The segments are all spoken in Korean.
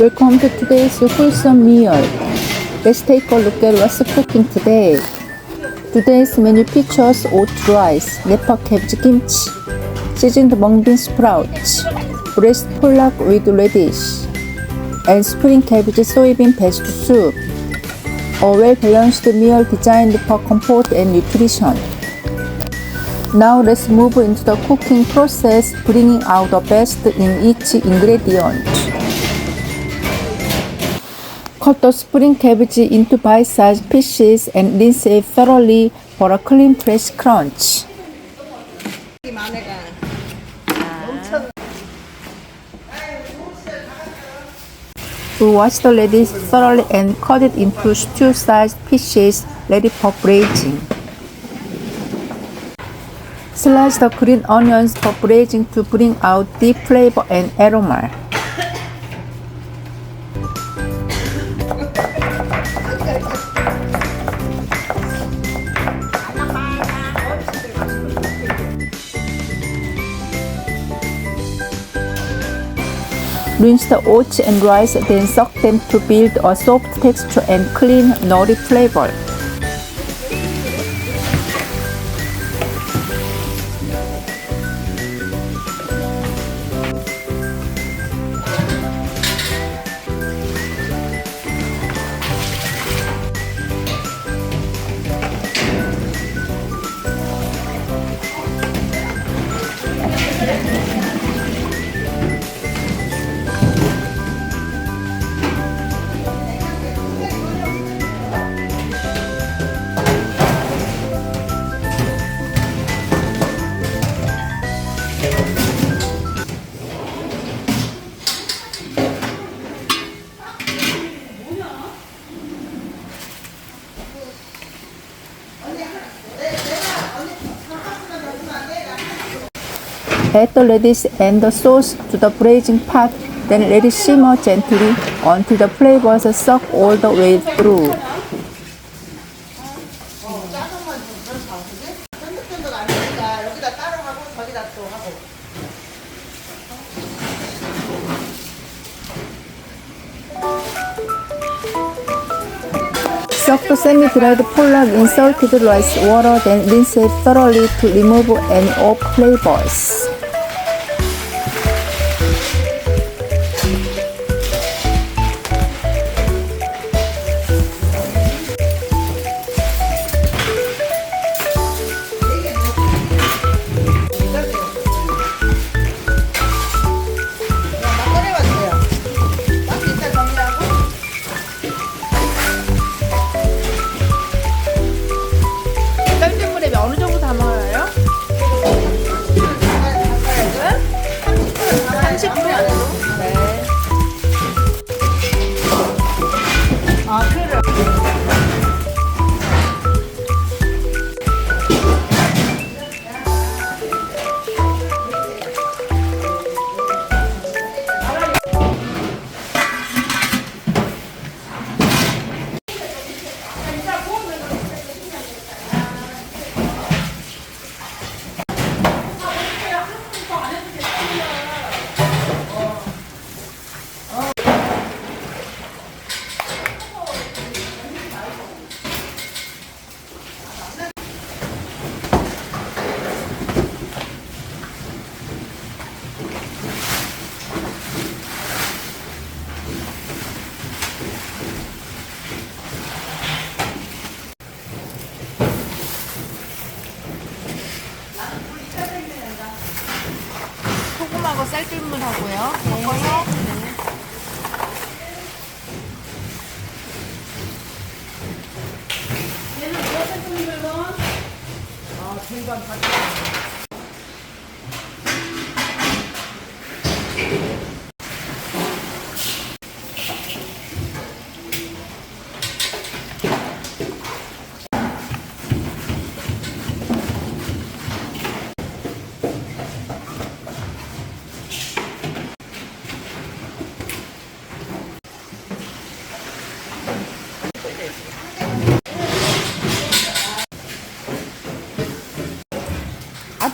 Welcome to today's wholesome meal. Let's take a look at what's cooking today. Today's menu features oat rice, Nepal cabbage kimchi, seasoned mung bean sprouts, braised pollock with radish, and spring cabbage soybean pesto soup. A well-balanced meal designed for comfort and nutrition. Now let's move into the cooking process, bringing out the best in each ingredient. Cut the spring cabbage into bite-sized pieces and rinse it thoroughly for a clean fresh crunch. We wash the lettuce thoroughly and cut it into stew-sized pieces ready for braising. Slice the green onions for braising to bring out deep flavor and aroma. Rinse the oats and rice, then soak them to build a soft texture and clean, nutty flavor. Add the lettuce and the sauce to the braising pot, then let it simmer gently until the flavors soak all the way through. Soak the semi-dried pollock in salted rice water, then rinse it thoroughly to remove any off flavors.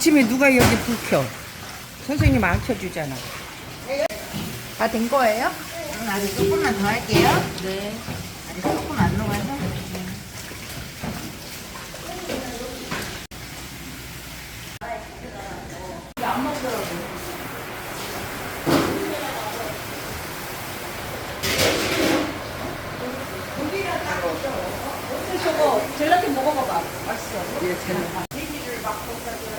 아침에 누가 여기 불 켜? 선생님 안 켜주잖아. 다 된 거예요? 음, 아직 조금만 더 할게요. 네. 아직 조금 안 녹아서. 젤라틴 먹어봐봐. 맛있어. 먹어보지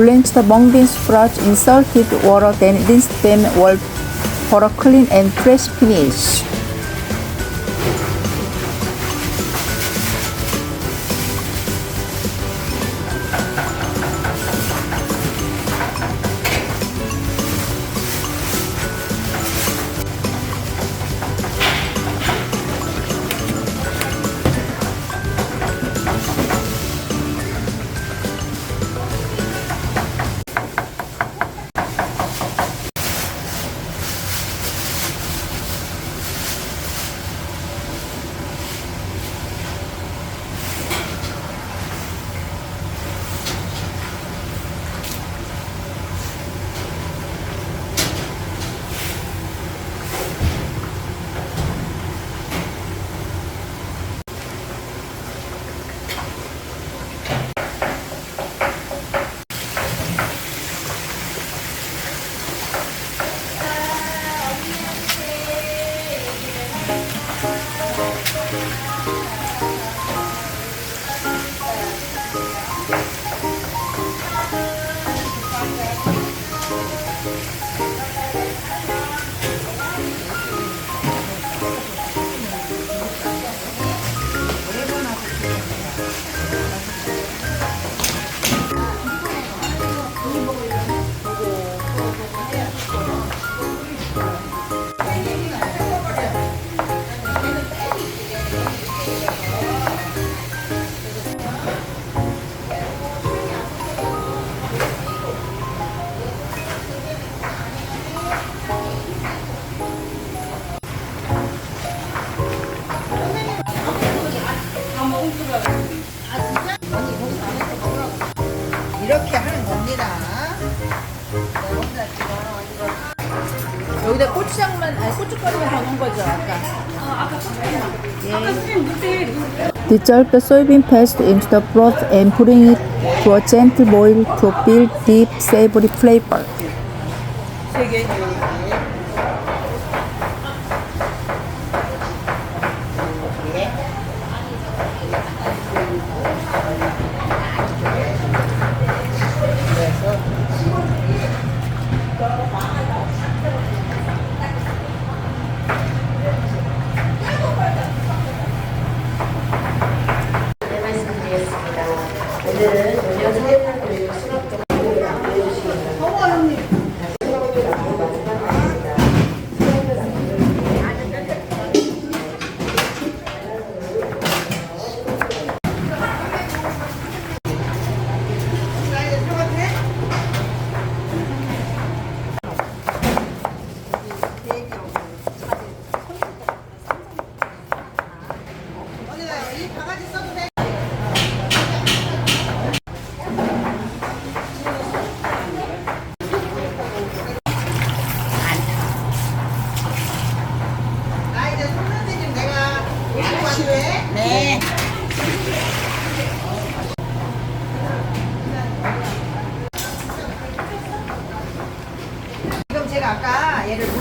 Blanch the mung bean sprouts in salted water, then rinse them well for a clean and fresh finish. Dissolve the soybean paste into the broth and bring it to a gentle boil to build deep savory flavor.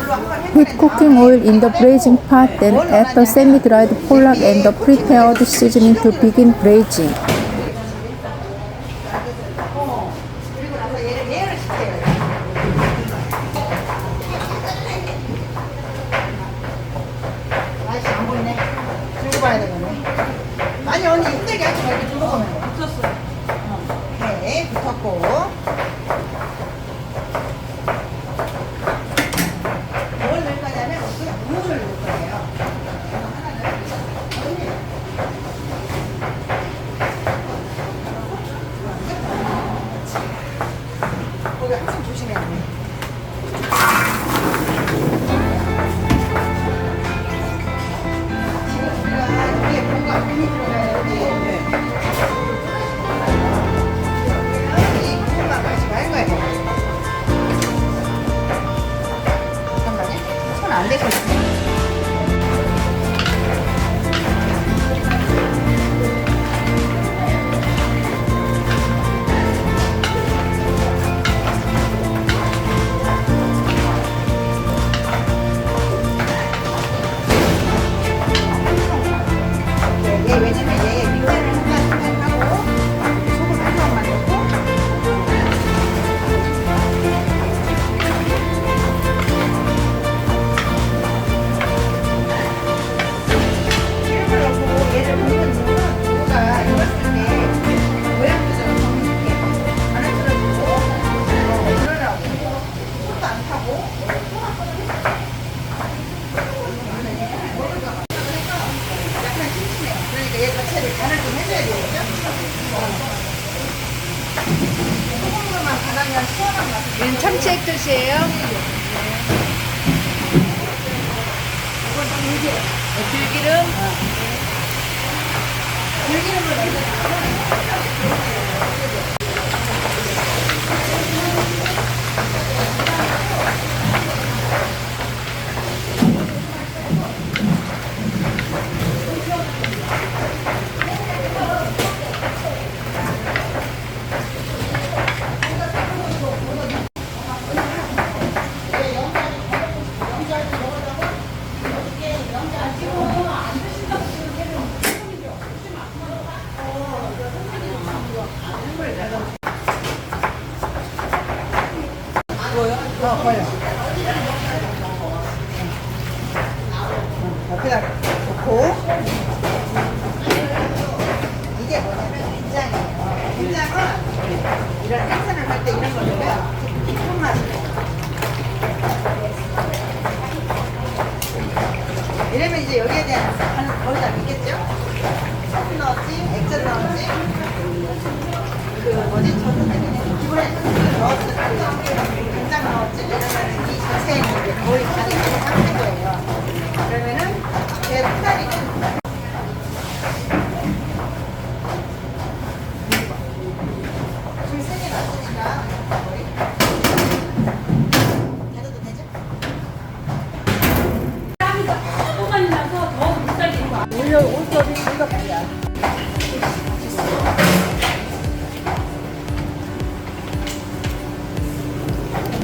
Heat cooking oil in the braising pot, then add the semi-dried pollock and the prepared seasoning to begin braising. gelo. 我要我换一下 올려 올겨울이 올겨울이야.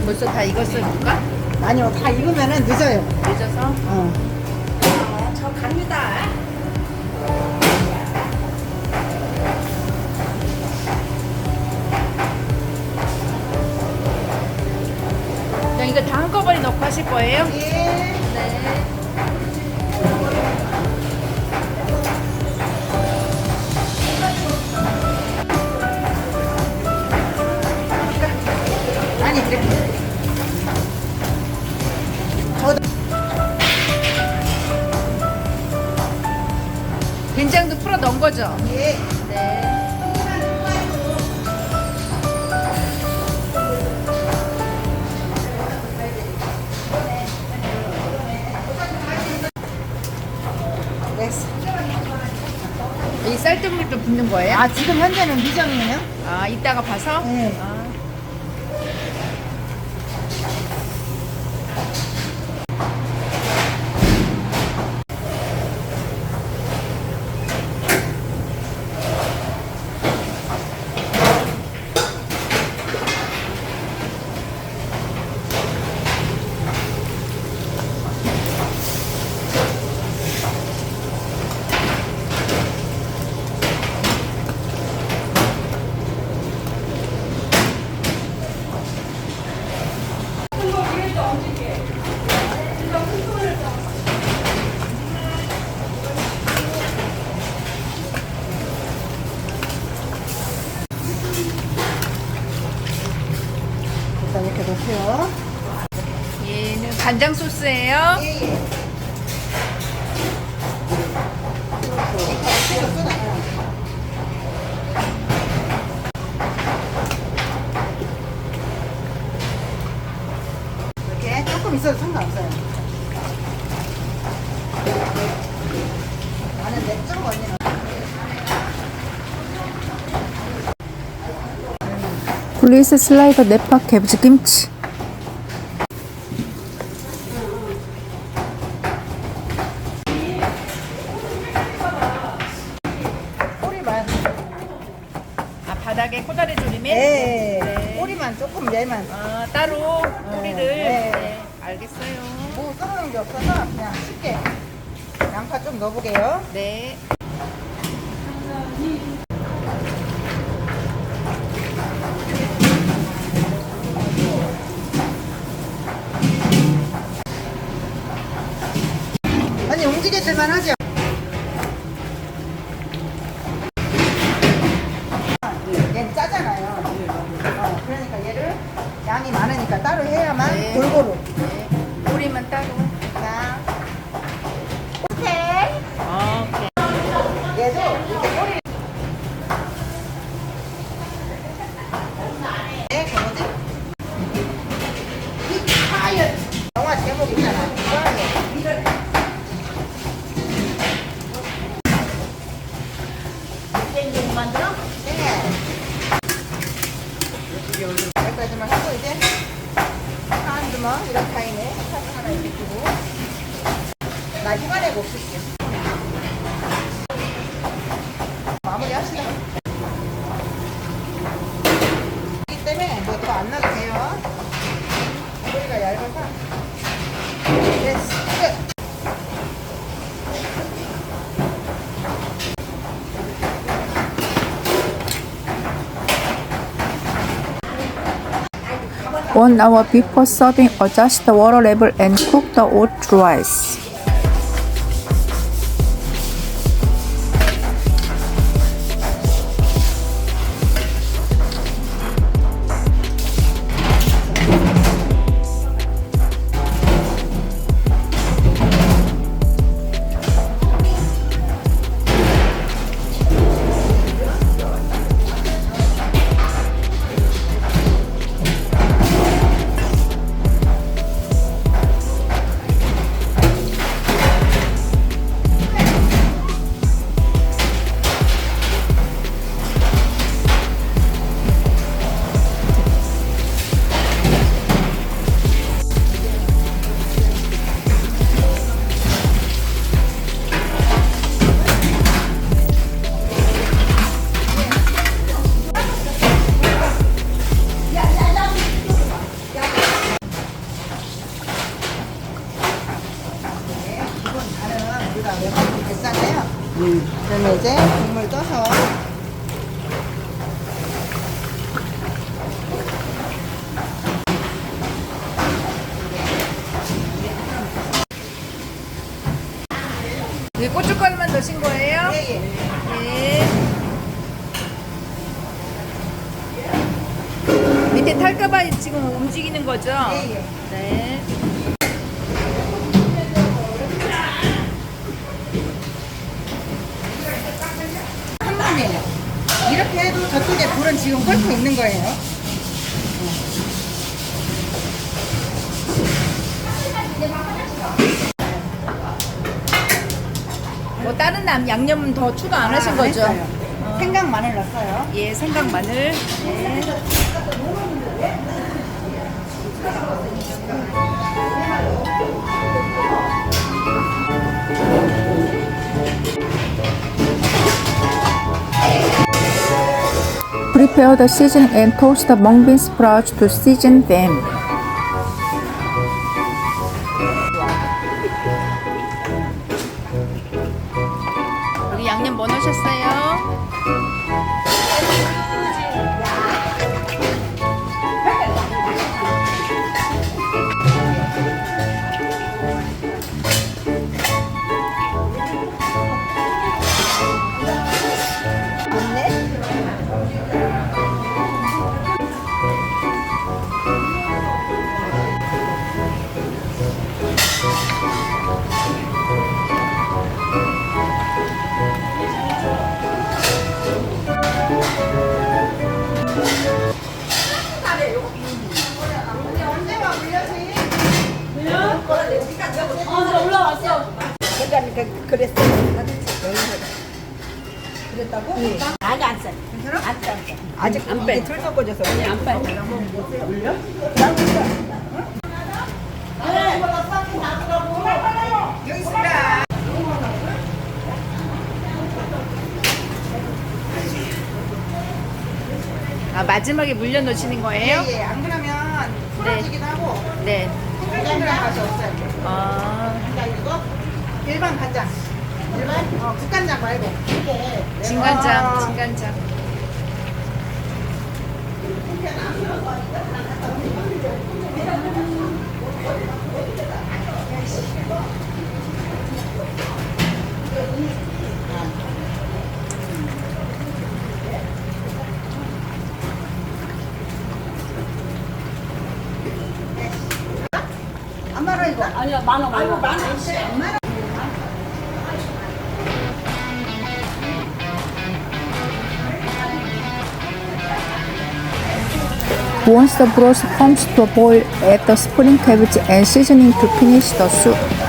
벌써 다 익었어요, 누가? 아니요, 다 익으면은 늦어요. 늦어서? 어. 저 갑니다. 그냥 이거 다 한꺼번에 넣고 하실 거예요? 예. 넣은 거죠? 예. 네. 이 쌀뜨물도 붓는 거예요? 아 지금 현재는 미정이에요? 아, 이따가 봐서? 네. 아. 간장 소스예요. 예, 예. 이렇게 조금 있어도 상관없어요. 나는 맥주 언니는 Please slide 네파 캐비지 김치. 꼬리만. 아, 바닥에 코다리 조림에? 예. 네. 꼬리만 조금 얘만. 아, 꼬리를. 네. 네. 알겠어요. 뭐 썰어놓은 게 없어서 그냥 쉽게 양파 좀 넣어보게요. 네. 아니 움직여질만 하죠? 얘는 짜잖아요. 어, 그러니까 얘를 양이 따로 해야만 네. 골고루. 네. 꼬리만 따로. 자, 오케이. 아, 오케이. 얘도 이렇게 꼬리. 네, 그 뭐지? 빅파이어. 영화 제목 있잖아. 만들어? 네. 여기까지만 하고 이제 번 이런 타임에 사진 하나 이렇게 두고 나 휴가내고 없을게. 마 One hour before serving, adjust the water level and cook the oat rice. 이 고춧가루만 넣으신 거예요? 예, 예. 네. 밑에 탈까봐 지금 움직이는 거죠? 예, 예. 네. 한번이에요 이렇게 해도 저쪽에 불은 지금 끓고 있는 거예요. 뭐남 양념은 더 추가 안 하신 아, 거죠? 했어요. 생강 마늘 넣었어요. 예, 생강 마늘. 네. Prepare the seasoning and toast the mung bean sprouts to season them. 아직 안 빼. 덜 섞어져서. 안 빼. 여기 있습니다. 아, 마지막에 물려 넣으시는 거예요? 예, 예. 안 그러면 풀어지기도 하고 네. 간장이랑 맛이 없어요. 아, 간장이고 일반 간장. 일반 어, 국간장 말고. 진간장, 어, 진간장. 안 말아 이거. 아니야 만 원. 아이고 만 원. Once the broth comes to a boil, add the spring cabbage and seasoning to finish the soup.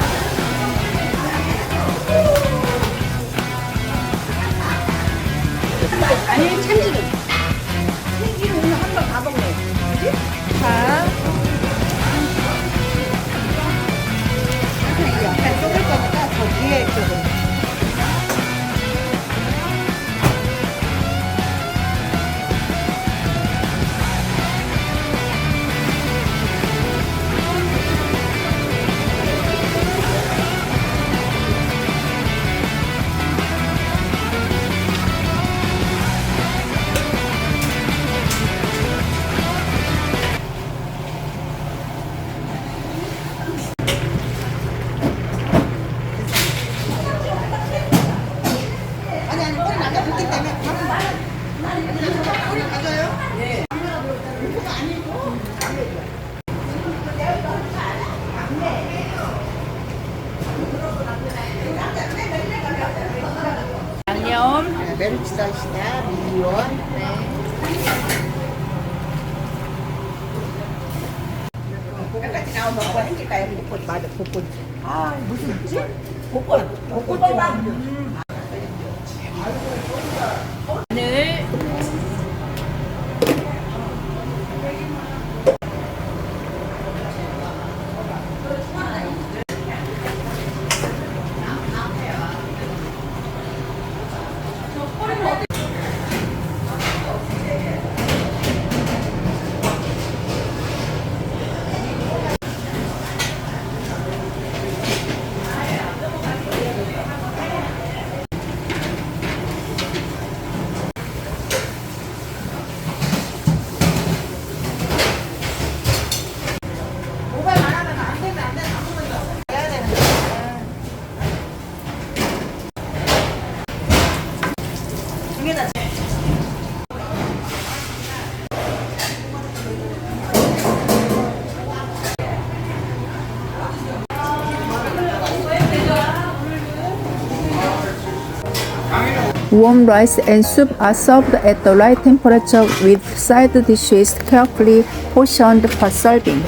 Warm rice and soup are served at the right temperature with side dishes carefully portioned per serving.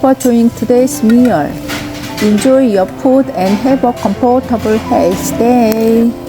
For joining today's meal. Enjoy your food and have a comfortable health day.